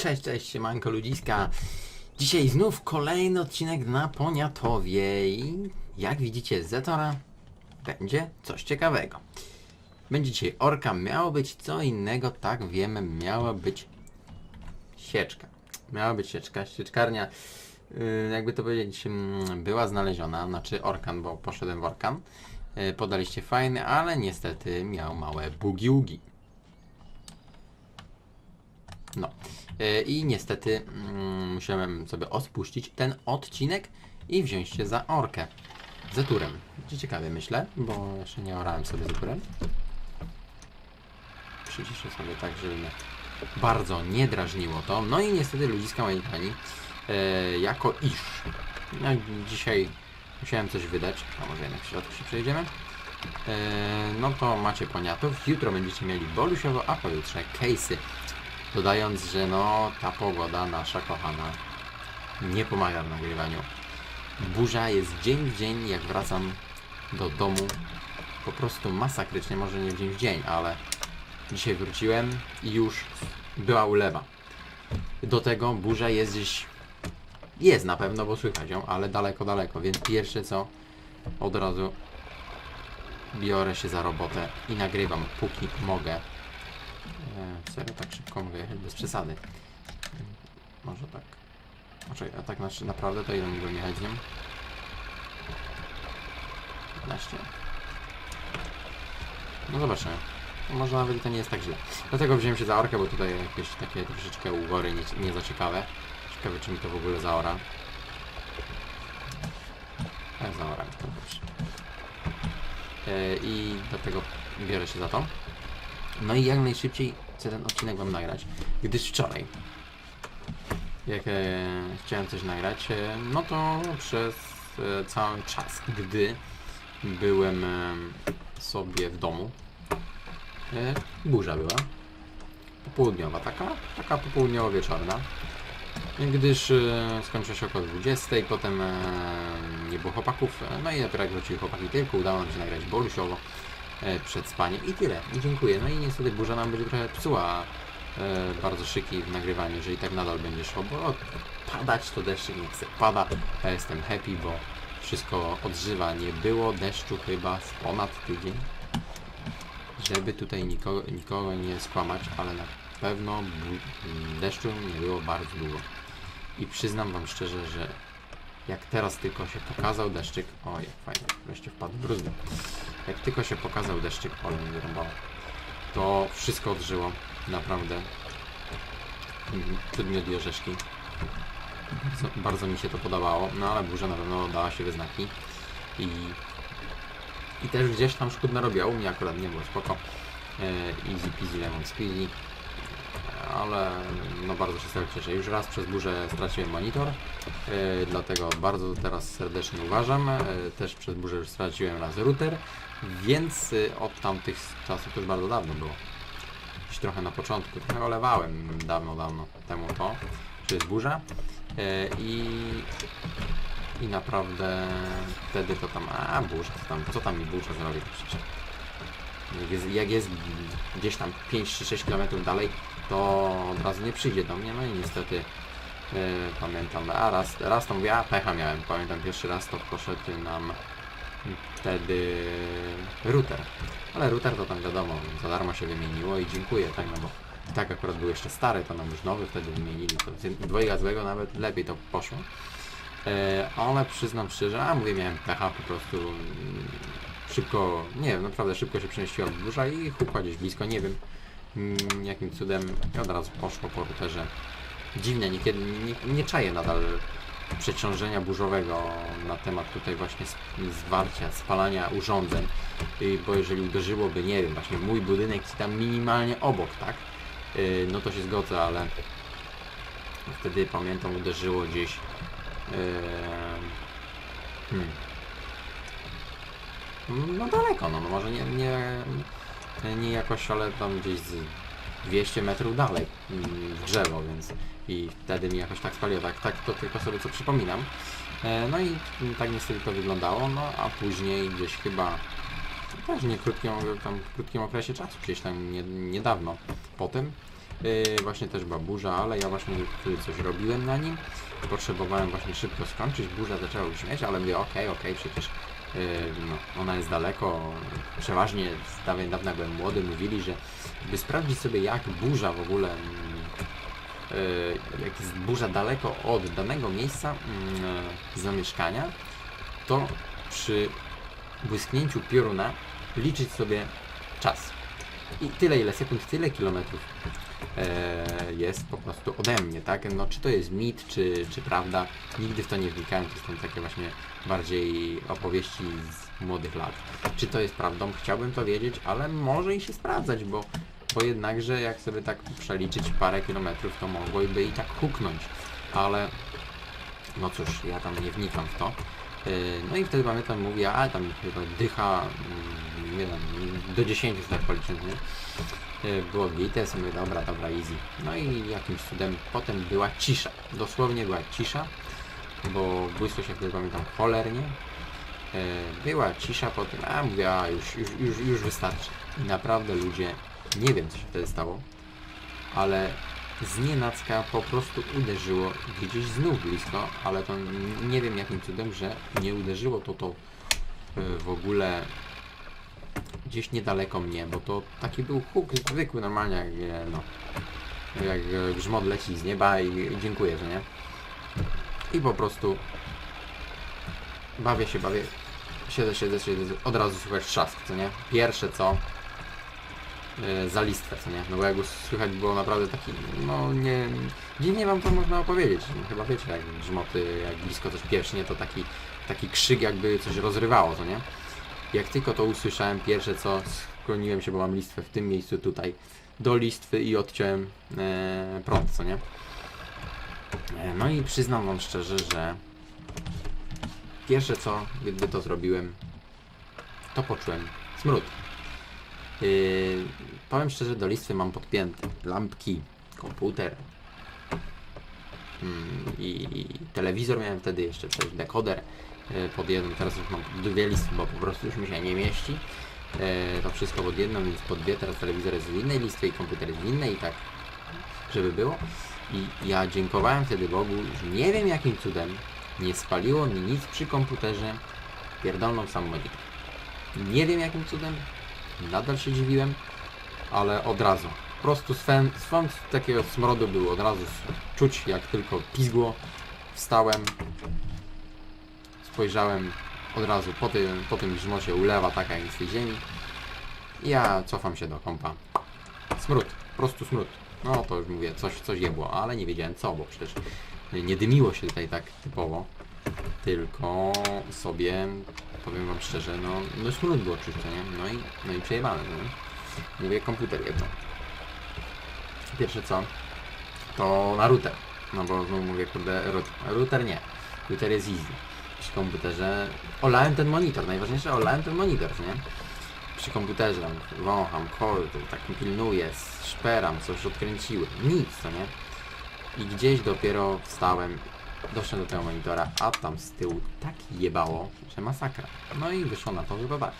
Cześć, cześć, siemanko ludziska. Dzisiaj znów kolejny odcinek na Poniatowie i jak widzicie z Zetora będzie coś ciekawego. Będzie dzisiaj orka, miało być co innego, tak wiemy, miała być sieczka. Miała być sieczka, sieczkarnia, yy, jakby to powiedzieć, mm, była znaleziona, znaczy orkan, bo poszedłem w orkan. Yy, podaliście fajny, ale niestety miał małe bugi-ugi. No. E, I niestety mm, musiałem sobie ospuścić ten odcinek i wziąć się za orkę. Zeturem. Będzie ciekawie myślę, bo jeszcze nie orałem sobie zeturem. Przyciszę sobie tak, żeby mnie bardzo nie drażniło to. No i niestety ludziska moi kochani, e, jako iż no, dzisiaj musiałem coś wydać, a może jednak w środku się przejdziemy. E, no to macie poniatów. Jutro będziecie mieli bolusiowo, a pojutrze case'y. Dodając, że no ta pogoda nasza kochana nie pomaga w nagrywaniu. Burza jest dzień w dzień, jak wracam do domu. Po prostu masakrycznie, może nie w dzień w dzień, ale dzisiaj wróciłem i już była ulewa. Do tego burza jest gdzieś... Jest na pewno, bo słychać ją, ale daleko, daleko, więc pierwsze co od razu biorę się za robotę i nagrywam, póki mogę. E, serio, tak szybko jechać, bez przesady. Może tak. A tak na, naprawdę to ile mogłem jechać z nią? 15. No zobaczymy. Może nawet to nie jest tak źle. Dlatego wziąłem się za orkę, bo tutaj jakieś takie troszeczkę ugory nie, nie za ciekawe. Ciekawe czy mi to w ogóle zaora. Tak, zaora mi to dobrze. E, I dlatego biorę się za to. No i jak najszybciej chcę ten odcinek wam nagrać, gdyż wczoraj, jak e, chciałem coś nagrać, e, no to przez e, cały czas, gdy byłem e, sobie w domu, e, burza była, popołudniowa, taka, taka popołudniowo-wieczorna, gdyż e, skończyło się około 20, potem e, nie było chłopaków, e, no i dopiero jak wróciły chłopaki tylko, udało nam się nagrać bolusiowo, przed spaniem i tyle. I dziękuję. No i niestety burza nam będzie trochę psuła e, bardzo szyki w nagrywaniu, jeżeli tak nadal będzie szło, bo padać to deszczyk nie chce. Pada, ja jestem happy, bo wszystko odżywa. Nie było deszczu chyba z ponad tydzień. Żeby tutaj nikogo, nikogo nie skłamać, ale na pewno deszczu nie było bardzo długo. I przyznam wam szczerze, że jak teraz tylko się pokazał deszczyk, o jak fajnie, wreszcie wpadł w bruzdę. Jak tylko się pokazał deszczyk, ale mnie wyrąbało, to wszystko odżyło, naprawdę. Mhm, Cud miód i orzeszki. Bardzo, bardzo mi się to podobało, no ale burza na pewno dała się we znaki. I, i też gdzieś tam szkód narobiła, u mnie akurat nie było spoko. E, easy peasy lemon squeezy. Ale no bardzo się z tego cieszę. Już raz przez burzę straciłem monitor, e, dlatego bardzo teraz serdecznie uważam. E, też przez burzę już straciłem raz router, więc e, od tamtych czasów to już bardzo dawno było. Gdzieś trochę na początku, trochę olewałem dawno, dawno temu to, że jest burza. I, I naprawdę wtedy to tam, a burza, co tam, co tam mi burza zrobi przecież. Jak jest, jak jest gdzieś tam 5 czy 6 km dalej, to od razu nie przyjdzie do mnie, no i niestety yy, pamiętam, a raz, raz to mówię, a pecha miałem, pamiętam pierwszy raz to poszedł nam wtedy router, ale router to tam wiadomo, za darmo się wymieniło i dziękuję, tak, no bo tak akurat był jeszcze stary, to nam już nowy wtedy wymienili, to dwojga złego nawet lepiej to poszło. E, ale przyznam szczerze, a mówię, miałem pecha po prostu szybko, nie wiem, naprawdę szybko się przemieściła burza i hukła gdzieś blisko, nie wiem mm, jakim cudem. Od razu poszło po routerze. Dziwne, niekiedy nie, nie czaję nadal przeciążenia burzowego na temat tutaj właśnie zwarcia, spalania urządzeń, Y, bo jeżeli uderzyłoby, nie wiem, właśnie mój budynek i tam minimalnie obok, tak, Y, no to się zgodzę, ale wtedy pamiętam uderzyło gdzieś yy, hmm, no daleko, no, no może nie, nie, nie jakoś, ale tam gdzieś z 200 metrów dalej mm, w drzewo, więc i wtedy mi jakoś tak spaliło, tak, tak to tylko sobie co przypominam. E, no i tak niestety to wyglądało, no a później gdzieś chyba też nie krótkim, tam w krótkim okresie czasu, gdzieś tam nie, niedawno po tym, Yy, właśnie też była burza, ale ja właśnie wtedy coś robiłem na nim. Potrzebowałem właśnie szybko skończyć, burza zaczęła już śmieć, ale mówię okej, okej, przecież yy, no, ona jest daleko. Przeważnie z dawien dawna byłem młody, mówili, że by sprawdzić sobie jak burza w ogóle yy, jak jest burza daleko od danego miejsca zamieszkania, to przy błysknięciu pioruna liczyć sobie czas. I tyle ile sekund, tyle kilometrów jest po prostu ode mnie, tak? No czy to jest mit, czy, czy prawda, nigdy w to nie wnikałem, to są takie właśnie bardziej opowieści z młodych lat. Czy to jest prawdą? Chciałbym to wiedzieć, ale może i się sprawdzać, bo, bo jednakże jak sobie tak przeliczyć parę kilometrów, to mogłoby i tak huknąć, ale no cóż, ja tam nie wnikam w to. Yy, No i wtedy pamiętam, mówię, a tam chyba dycha, mm, nie wiem, do 10 sobie tak policzę, nie? Yy, Było gites, mówię, dobra, dobra, easy. No i jakimś cudem potem była cisza. Dosłownie była cisza, bo błysło się wtedy pamiętam cholernie. Yy, Była cisza po tym, a mówię, a już, już, już, już wystarczy. I naprawdę ludzie, nie wiem co się wtedy stało, ale z nienacka po prostu uderzyło gdzieś znów blisko, ale to nie wiem jakim cudem, że nie uderzyło to to y, w ogóle gdzieś niedaleko mnie, bo to taki był huk zwykły normalnie jak e, no jak e, grzmot leci z nieba i dziękuję, że nie? I po prostu bawię się, bawię, siedzę, siedzę, siedzę, od razu słychać trzask, co nie? Pierwsze co e, za listwę, co nie? No bo jak już słychać było naprawdę taki, no nie... Dziwnie wam to można opowiedzieć. No, chyba wiecie, jak grzmoty, jak blisko coś pierwsznie, to taki, taki krzyk jakby coś rozrywało, co nie? Jak tylko to usłyszałem, pierwsze co, skloniłem się, bo mam listwę w tym miejscu tutaj, do listwy i odciąłem e, prąd, co nie? E, no i przyznam wam szczerze, że pierwsze co, gdy to zrobiłem, to poczułem smród. Yy, powiem szczerze, do listwy mam podpięte lampki, komputer mm, i, telewizor miałem wtedy jeszcze przecież dekoder yy, pod jedną, teraz już mam dwie listy, bo po prostu już mi się nie mieści. Yy, to wszystko pod jedną, więc pod dwie, teraz telewizor jest w innej listwie i komputer jest w innej i tak, żeby było. I ja dziękowałem wtedy Bogu, że nie wiem jakim cudem nie spaliło mi nic przy komputerze, pierdolną sam monitor. Nie wiem jakim cudem, nadal się dziwiłem, ale od razu. Po prostu swąd takiego smrodu był od razu czuć, jak tylko pizgło. Wstałem, spojrzałem od razu po tym, po tym grzmocie ulewa taka z tej ziemi. Ja cofam się do kompa. Smród, po prostu smród. No to już mówię, coś, coś jebło, ale nie wiedziałem co, bo przecież nie dymiło się tutaj tak typowo. Tylko sobie, powiem wam szczerze, no, no smród było co nie? No i, no i przejebane, no. Mówię, komputer jedno. Pierwsze co, to na router. No bo znowu mówię, kurde, router, router nie. Router jest easy. Przy komputerze olałem ten monitor, najważniejsze olałem ten monitor, nie? Przy komputerze tam wącham, kol, tak pilnuję, szperam, coś odkręciłem, nic, co nie? I gdzieś dopiero wstałem, doszedłem do tego monitora, a tam z tyłu tak jebało, że masakra. No i wyszło na to, zobacz.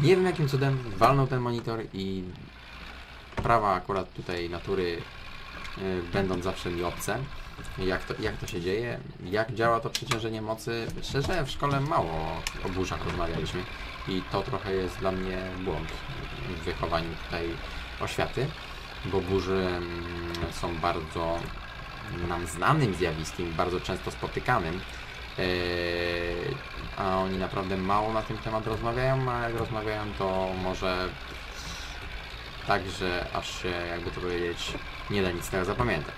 Nie wiem jakim cudem walnął ten monitor i prawa akurat tutaj natury y, będą zawsze mi obce. Jak to, jak to się dzieje, jak działa to przeciążenie mocy. Szczerze w szkole mało o burzach rozmawialiśmy i to trochę jest dla mnie błąd w wychowaniu tutaj oświaty, bo burze mm, są bardzo nam znanym zjawiskiem, bardzo często spotykanym, Eee, a oni naprawdę mało na ten temat rozmawiają, a jak rozmawiają to może tak, że aż się, jakby to powiedzieć, nie da nic tego zapamiętać.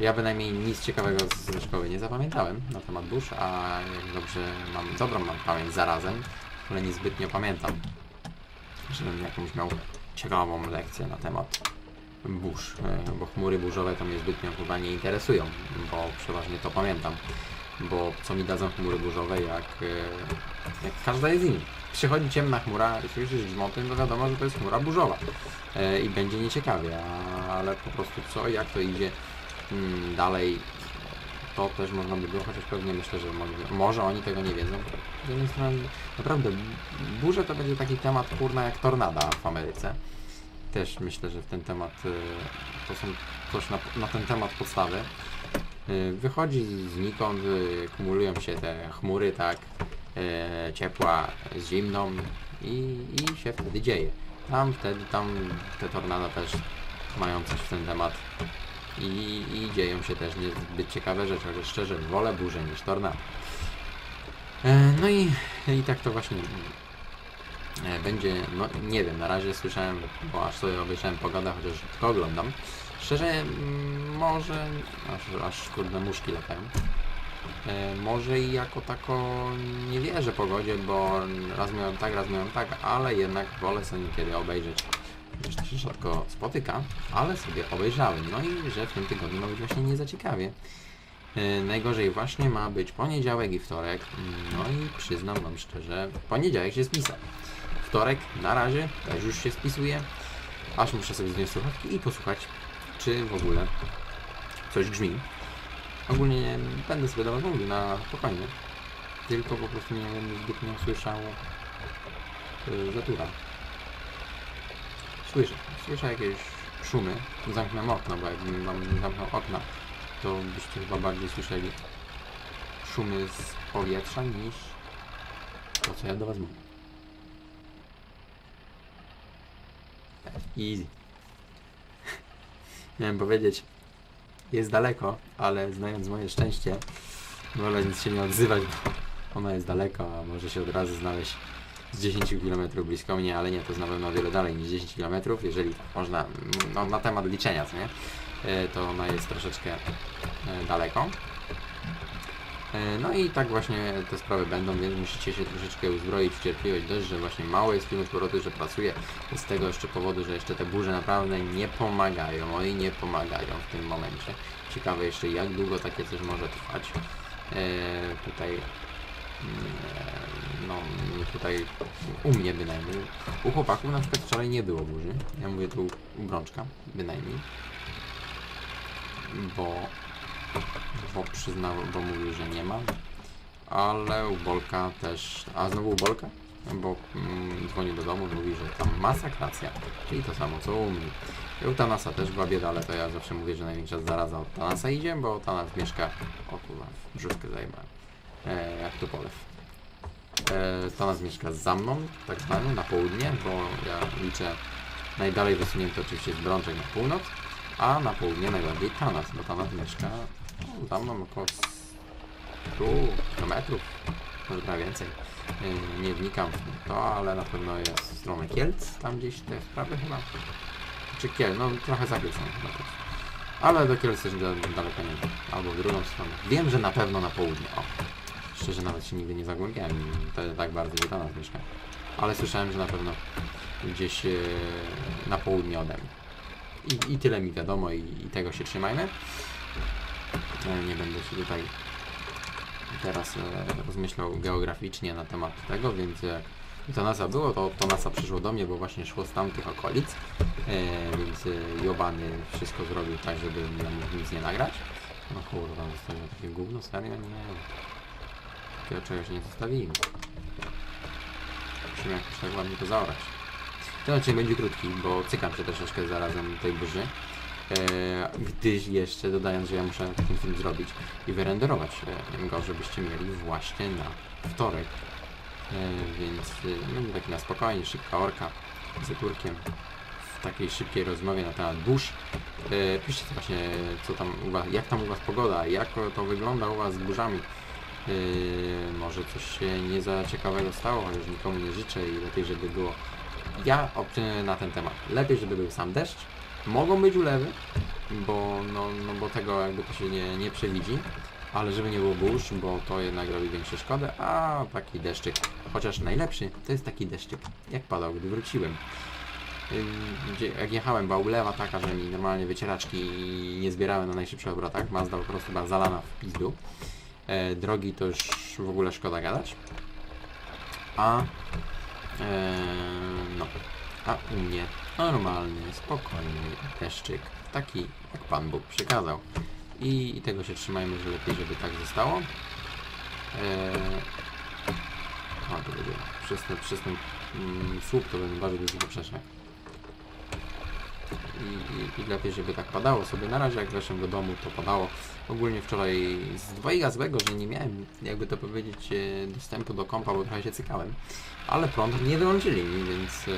Ja bynajmniej nic ciekawego ze szkoły nie zapamiętałem na temat burz, a jak dobrze mam, dobrą mam pamięć zarazem, ale niezbytnio pamiętam, żebym jakąś miał ciekawą lekcję na temat burz, e, bo chmury burzowe to mnie zbytnio chyba nie interesują, bo przeważnie to pamiętam, bo co mi dadzą chmury burzowe, jak, e, jak każda jest inna. Przychodzi ciemna chmura i słyszysz grzmoty, no wiadomo, że to jest chmura burzowa e, i będzie nieciekawie, ale po prostu co, jak to idzie mm, dalej, to też można by było, chociaż pewnie myślę, że może, oni tego nie wiedzą. Z jednej strony, naprawdę, burze to będzie taki temat kurna jak tornada w Ameryce. Też myślę, że w ten temat y, to są coś na, na ten temat podstawy. Y, Wychodzi znikąd, y, kumulują się te chmury, tak, ciepła z zimną i, i się wtedy dzieje. Tam wtedy, tam te tornada też mają coś w ten temat i, i dzieją się też niezbyt ciekawe rzeczy, ale szczerze wolę burzę niż tornado. E, No i, i tak to właśnie będzie, no nie wiem, na razie słyszałem, bo aż sobie obejrzałem pogodę, chociaż tylko oglądam. Szczerze, może, aż, aż kurde muszki latają. E, może i jako tako nie wierzę pogodzie, bo raz miałem tak, raz miałem tak, ale jednak wolę sobie niekiedy obejrzeć. To się rzadko spotyka, ale sobie obejrzałem. No i że w tym tygodniu ma być właśnie nie za ciekawie. E, Najgorzej właśnie ma być poniedziałek i wtorek. No i przyznam wam szczerze, poniedziałek się spisał. Wtorek na razie też już się spisuje. Aż muszę sobie zdjąć słuchawki i posłuchać, czy w ogóle coś grzmi. Ogólnie nie będę sobie dawał mówił na spokojnie. Tylko po prostu nie będę zbytnio słyszał yy, zatura. Słyszę, słyszę jakieś szumy. Zamknę okno, bo jakbym wam nie zamknął okna, to byście chyba bardziej słyszeli szumy z powietrza niż to, co ja do was mówię. Easy. Miałem powiedzieć, jest daleko, ale znając moje szczęście, wolę nic się nie odzywać, bo ona jest daleko, a może się od razu znaleźć z 10 km blisko mnie, ale nie, to jest na wiele dalej niż 10 km, jeżeli można, no, na temat liczenia, co nie? E, to ona jest troszeczkę e, daleko. E, No i tak właśnie te sprawy będą, więc musicie się troszeczkę uzbroić w cierpliwość dość, że właśnie mało jest filmów powrotu, że pracuję z tego jeszcze powodu, że jeszcze te burze naprawdę nie pomagają, oj nie pomagają w tym momencie. Ciekawe jeszcze jak długo takie coś może trwać. E, tutaj mm, e, no tutaj u mnie bynajmniej. U chłopaków na przykład wczoraj nie było burzy. Ja mówię tu u Brączka bynajmniej. Bo bo przyznał, bo mówił, że nie ma. Ale u Bolka też. A znowu u Bolka? Bo mm, dzwoni do domu, mówi, że tam masakracja. Czyli to samo co u mnie. U Tanasa też była bieda, ale to ja zawsze mówię, że największa zaraza od Tanasa idzie, bo Tanas mieszka. O kurwa, brzuszkę zajmę. E, jak to polew. E, Tanas mieszka za mną, tak zwane, na południe, bo ja liczę najdalej wysunięty oczywiście jest Brączek na północ, a na południe najbardziej Tanas, bo Tanas mieszka no, tam mam około 100 km, może trochę więcej. Yy, Nie wnikam w to, ale na pewno jest w stronę Kielc, tam gdzieś te sprawy chyba. Czy Kiel, no trochę za chyba też. Ale do Kielc też da- daleko nie. Albo w drugą stronę. Wiem, że na pewno na południe. O. Szczerze nawet się nigdy nie zagłębiałem to tak bardzo, gdzie Tanas mieszka. Ale słyszałem, że na pewno gdzieś yy, na południe ode mnie. I, I tyle mi wiadomo i, i tego się trzymajmy. E, Nie będę się tutaj teraz e, rozmyślał geograficznie na temat tego, więc jak to NASA było, to, to NASA przyszło do mnie, bo właśnie szło z tamtych okolic, e, więc e, Jobany wszystko zrobił tak, żeby ja mógł nic nie nagrać. No kurwa, zostawiłem takie gówno, serio? Nie. Takiego czegoś nie zostawiłem. Musimy jakoś tak ładnie to zaorać. Ten odcinek będzie krótki, bo cykam się troszeczkę zarazem tej burzy. E, gdyż jeszcze dodając, że ja muszę ten film zrobić i wyrenderować e, go, żebyście mieli właśnie na wtorek. E, więc będzie taki na spokojnie, szybka orka z Turkiem w takiej szybkiej rozmowie na temat burz. Piszcie właśnie, co tam u was, jak tam u was pogoda, jak to wygląda u was z burzami. Może coś się nie za ciekawego stało, chociaż nikomu nie życzę i lepiej, żeby było ja na ten temat. Lepiej, żeby był sam deszcz. Mogą być ulewy, bo, no, no bo tego jakby to się nie, nie przewidzi. Ale żeby nie było burz, bo to jednak robi większe szkody, a taki deszczyk, chociaż najlepszy, to jest taki deszczyk, jak padał, gdy wróciłem. Gdzie, jak jechałem, była ulewa taka, że mi normalnie wycieraczki nie zbierały na najszybszych obrotach. Mazda po prostu była zalana w pizdu. E, drogi to już w ogóle szkoda gadać. A Eee, no. A u mnie normalny, spokojny deszczyk, taki jak Pan Bóg przykazał. I, I tego się trzymajmy, że lepiej, żeby tak zostało. Eee, a, to będzie przez ten, przez ten mm, słup to będzie bardzo duży poprzeczek. I, i, i lepiej, żeby tak padało sobie. Na razie jak weszłem do domu, to padało. Ogólnie wczoraj z dwojga złego, że nie miałem, jakby to powiedzieć, e, dostępu do kompa, bo trochę się cykałem. Ale prąd nie wyłączyli mi, więc e,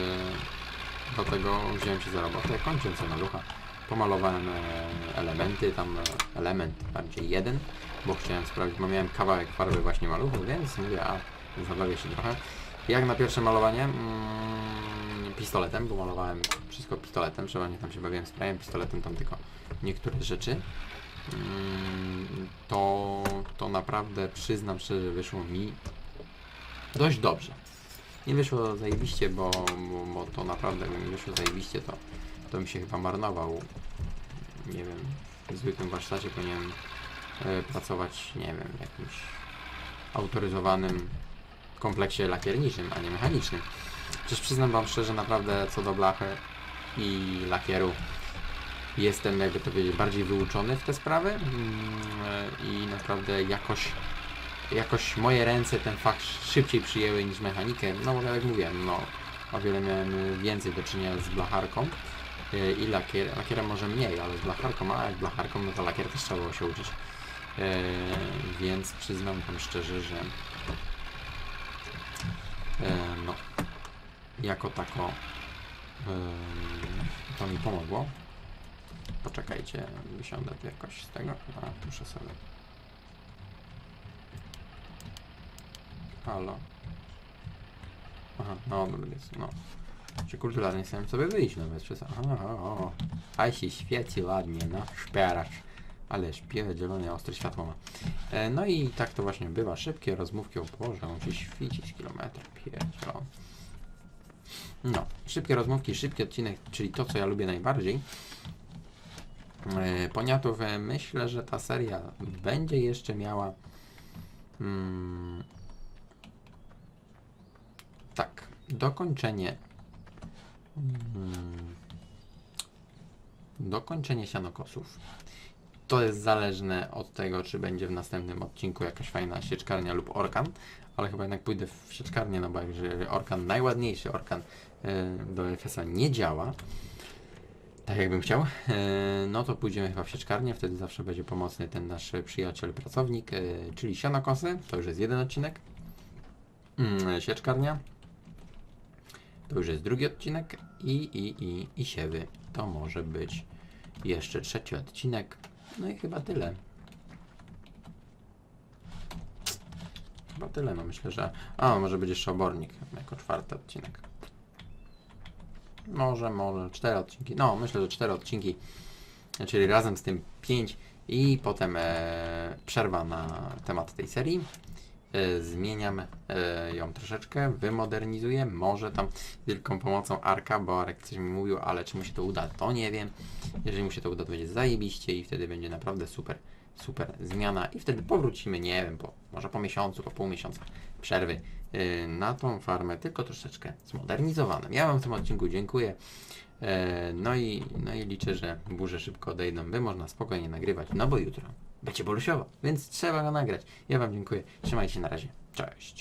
dlatego wziąłem się za robotę, kończąc na ducha. Pomalowałem e, elementy, tam e, element bardziej jeden, bo chciałem sprawdzić, bo miałem kawałek farby właśnie maluchów, więc mówię, a zabawię się trochę. Jak na pierwsze malowanie? Mm, pistoletem, bo malowałem wszystko pistoletem, przeważnie tam się bawiłem sprayem, pistoletem tam tylko niektóre rzeczy. Mm, to, to naprawdę przyznam szczerze, wyszło mi dość dobrze. Nie wyszło zajebiście, bo, bo, bo to naprawdę mi wyszło zajebiście, to, to bym się chyba marnował. Nie wiem, w zwykłym warsztacie powinienem e, pracować, nie wiem, w jakimś autoryzowanym kompleksie lakierniczym, a nie mechanicznym. Przecież przyznam Wam szczerze, naprawdę co do blachy i lakieru jestem, jakby to powiedzieć, bardziej wyuczony w te sprawy mm, e, i naprawdę jakoś, jakoś moje ręce ten fakt szybciej przyjęły niż mechanikę. No bo tak jak mówiłem, no o wiele miałem więcej do czynienia z blacharką e, i lakier, lakierem może mniej, ale z blacharką, a jak blacharką, no to lakier też trzeba było się uczyć. E, więc przyznam Wam szczerze, że no, jako tako to mi pomogło. Poczekajcie, wysiądę tu jakoś z tego, a muszę sobie. Halo. Aha, no dobra, jest, no. Czy kulturalnie chciałem sobie wyjść, no bez przesady. Aha, o. Aj się świeci ładnie, no, szperacz. Ale zielone, ostre światło ma. E, no i tak to właśnie bywa. Szybkie rozmówki o Boże, on się świeci z kilometra. No, szybkie rozmówki, szybki odcinek, czyli to, co ja lubię najbardziej. E, Poniatów, myślę, że ta seria będzie jeszcze miała. Mm, tak, dokończenie. Mm, dokończenie sianokosów. To jest zależne od tego, czy będzie w następnym odcinku jakaś fajna sieczkarnia lub orkan, ale chyba jednak pójdę w sieczkarnię, no bo jak że orkan, najładniejszy orkan do FSA nie działa, tak jakbym chciał, e, no to pójdziemy chyba w sieczkarnię, wtedy zawsze będzie pomocny ten nasz przyjaciel, pracownik, e, czyli sianokosy, to już jest jeden odcinek, Mm, sieczkarnia, to już jest drugi odcinek i, i, i, i siewy, to może być jeszcze trzeci odcinek, no i chyba tyle. Chyba tyle, no myślę, że... A, może być jeszcze obornik jako czwarty odcinek. Może, może, cztery odcinki. No, myślę, że cztery odcinki, czyli razem z tym pięć. I potem e, przerwa na temat tej serii. E, zmieniam e, ją troszeczkę, wymodernizuję, może tam wielką pomocą Arka, bo Arek coś mi mówił, ale czy mu się to uda, to nie wiem. Jeżeli mu się to uda, to będzie zajebiście i wtedy będzie naprawdę super, super zmiana. I wtedy powrócimy, nie wiem, po, może po miesiącu, po pół miesiąca przerwy na tą farmę, tylko troszeczkę zmodernizowaną. Ja Wam w tym odcinku dziękuję. E, No i, no i liczę, że burze szybko odejdą, by można spokojnie nagrywać, no bo jutro będzie bolusiowo, więc trzeba go nagrać. Ja Wam dziękuję. Trzymajcie się na razie. Cześć.